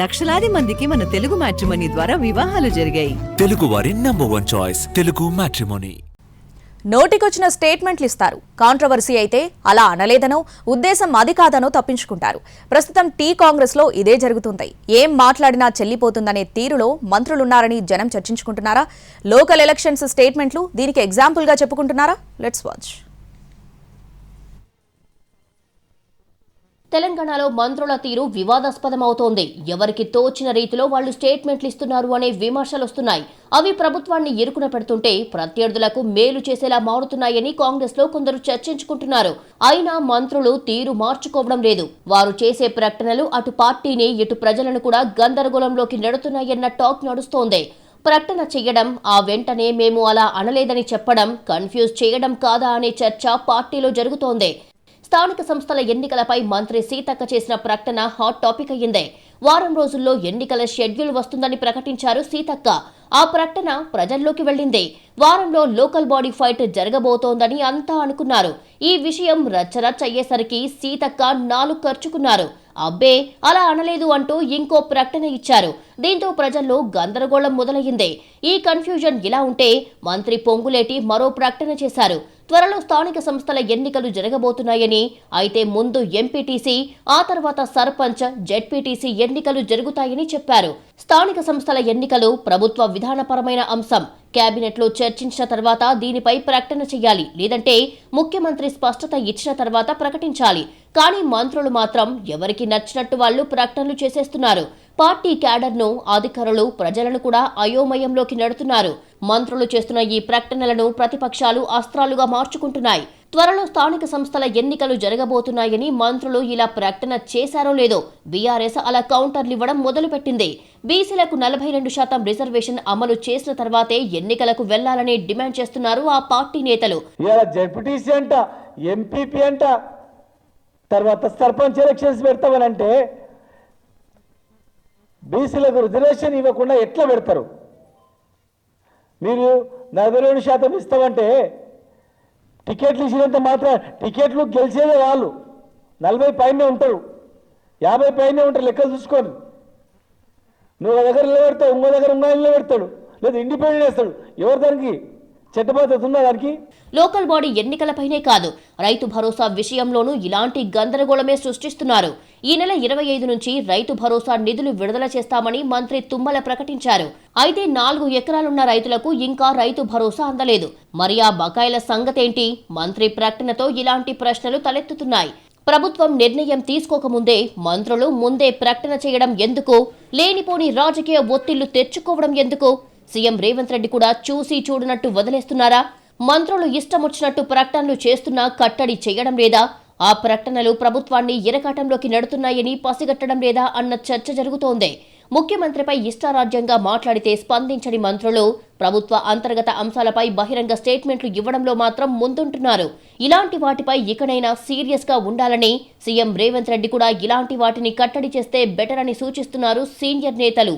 లక్షలాది మందికి మన తెలుగు మ్యాట్రిమనీ ద్వారా వివాహాలు జరిగాయి. తెలుగు వారి number one choice Telugu matrimony. నోటికొచ్చిన స్టేట్మెంట్లు ఇస్తారు. కాంట్రవర్సీ అయితే అలా అనలేదనో ఉద్దేశం అది కాదనో తప్పించుకుంటారు. ప్రస్తుతం టీ కాంగ్రెస్లో ఇదే జరుగుతుంది. ఏం మాట్లాడినా చెల్లిపోతుందనే తీరులో మంత్రులున్నారని జనం చర్చించుకుంటున్నారా? లోకల్ ఎలక్షన్స్ స్టేట్మెంట్లు దీనికి ఎగ్జాంపుల్గా చెప్పుకుంటున్నారా? లెట్స్ వాచ్ తెలంగాణలో మంత్రుల తీరు వివాదాస్పదమవుతోంది. ఎవరికి తోచిన రీతిలో వాళ్ళు స్టేట్మెంట్లు ఇస్తున్నారు అనే విమర్శలు వస్తున్నాయి అవి ప్రభుత్వాన్ని ఇరుకున పెడుతుంటే ప్రత్యర్థులకు మేలు చేసేలా మారుతున్నాయని కాంగ్రెస్లో కొందరు చర్చించుకుంటున్నారు. అయినా మంత్రులు తీరు మార్చుకోవడం లేదు. వారు చేసే ప్రకటనలు అటు పార్టీని ఇటు ప్రజలను కూడా గందరగోళంలోకి నెడుతున్నాయన్న టాక్ నడుస్తోంది. ప్రకటన చేయడం ఆ వెంటనే మేము అలా అనలేదని చెప్పడం కన్ఫ్యూజ్ చేయడం కాదా అనే చర్చ పార్టీలో జరుగుతోంది. స్థానిక సంస్థల ఎన్నికలపై మంత్రి సీతక్క చేసిన ప్రకటన హాట్ టాపిక్ అయ్యింది. వారం రోజుల్లో ఎన్నికల షెడ్యూల్ వస్తుందని ప్రకటించారు సీతక్క. ఆ ప్రకటన ప్రజల్లోకి వెళ్ళింది. వారంలో లోకల్ బాడీ ఫైట్ జరగబోతోందని అంతా అనుకున్నారు. ఈ విషయం రచ్చరచ్చ అయ్యేసరికి సీతక్క నాలుగు ఖర్చుకున్నారు అబ్బే అలా అనలేదు అంటూ ఇంకో ప్రకటన ఇచ్చారు. దీంతో ప్రజల్లో గందరగోళం మొదలయ్యింది. ఈ కన్ఫ్యూజన్ ఇలా ఉంటే మంత్రి పొంగులేటి మరో ప్రకటన చేశారు. త్వరలో స్థానిక సంస్థల ఎన్నికలు జరగబోతున్నాయని అయితే ముందు ఎంపీటీసీ ఆ తర్వాత సర్పంచ్ జెడ్పీటీసీ ఎన్నికలు జరుగుతాయని చెప్పారు. స్థానిక సంస్థల ఎన్నికలు ప్రభుత్వ విధానపరమైన అంశం. కేబినెట్లో చర్చించిన తర్వాత దీనిపై ప్రకటన చేయాలి లేదంటే ముఖ్యమంత్రి స్పష్టత ఇచ్చిన తర్వాత ప్రకటించాలి. కానీ మంత్రులు మాత్రం ఎవరికి నచ్చినట్టు వాళ్ళు ప్రకటనలు చేసేస్తున్నారు. పార్టీ క్యాడర్ను అధికారులు ప్రజలను కూడా అయోమయంలోకి నెడుతున్నారు. మంత్రులు చేస్తున్న ఈ ప్రకటనలను ప్రతిపక్షాలు అస్త్రాలుగా మార్చుకుంటున్నాయి. త్వరలో స్థానిక సంస్థల ఎన్నికలు జరగబోతున్నాయని మంత్రులు ఇలా ప్రకటన చేశారో లేదో బీఆర్ఎస్ అలా కౌంటర్లు ఇవ్వడం మొదలుపెట్టింది. బీసీలకు నలభై రెండు శాతం రిజర్వేషన్ అమలు చేసిన తర్వాతే ఎన్నికలకు వెళ్ళాలని డిమాండ్ చేస్తున్నారు ఆ పార్టీ నేతలు. ఎంపీపీ అంట తర్వాత సర్పంచ్ ఎలక్షన్స్ పెడతామనంటే బీసీలకు రిజర్వేషన్ ఇవ్వకుండా ఎట్లా పెడతారు? మీరు నలభై రెండు శాతం ఇస్తామంటే టికెట్లు ఇచ్చినంత మాత్రం టికెట్లు గెలిచేదే వాళ్ళు. నలభై పైనే ఉంటారు. యాభై పైనే ఉంటారు లెక్కలు చూసుకోరు నువ్వు ఒక దగ్గర నిలబెడతావు ఇంకో దగ్గర ఇంకో నిలబెడతాడు. లేదు ఇండిపెండెంట్ వేస్తాడు. ఎవరి దానికి? దానికి? లోకల్ బాడీ ఎన్నికలపైనే కాదు. రైతు భరోసా విషయంలోనూ ఇలాంటి గందరగోళమే సృష్టిస్తున్నారు. ఈ నెల ఇరవై ఐదు నుంచి రైతు భరోసా నిధులు విడుదల చేస్తామని మంత్రి తుమ్మల ప్రకటించారు. అయితే నాలుగు ఎకరాలున్న రైతులకు ఇంకా రైతు భరోసా అందలేదు. మరి ఆ బకాయిల సంగతేంటి? మంత్రి ప్రకటనతో ఇలాంటి ప్రశ్నలు తలెత్తుతున్నాయి. ప్రభుత్వం నిర్ణయం తీసుకోకముందే మంత్రులు ముందే ప్రకటన చేయడం ఎందుకు? లేనిపోని రాజకీయ ఒత్తిళ్ళు తెచ్చుకోవడం ఎందుకు? సీఎం రేవంత్ రెడ్డి కూడా చూసి చూడనట్టు వదిలేస్తున్నారా? మంత్రులు ఇష్టమొచ్చినట్టు ప్రకటనలు చేస్తున్నా కట్టడి చేయడం లేదా? ఆ ప్రకటనలు ప్రభుత్వాన్ని ఇరకాటంలోకి నెడుతున్నాయని పసిగట్టడం లేదా అన్న చర్చ జరుగుతోంది. ముఖ్యమంత్రిపై ఇష్టారాజ్యంగా మాట్లాడితే స్పందించని మంత్రులు ప్రభుత్వ అంతర్గత అంశాలపై బహిరంగ స్టేట్మెంట్లు ఇవ్వడంలో మాత్రం ముందుంటున్నారు. ఇలాంటి వాటిపై ఇకనైనా సీరియస్గా ఉండాలని సీఎం రేవంత్ రెడ్డి కూడా ఇలాంటి వాటిని కట్టడి చేస్తే బెటర్ అని సూచిస్తున్నారు సీనియర్ నేతలు.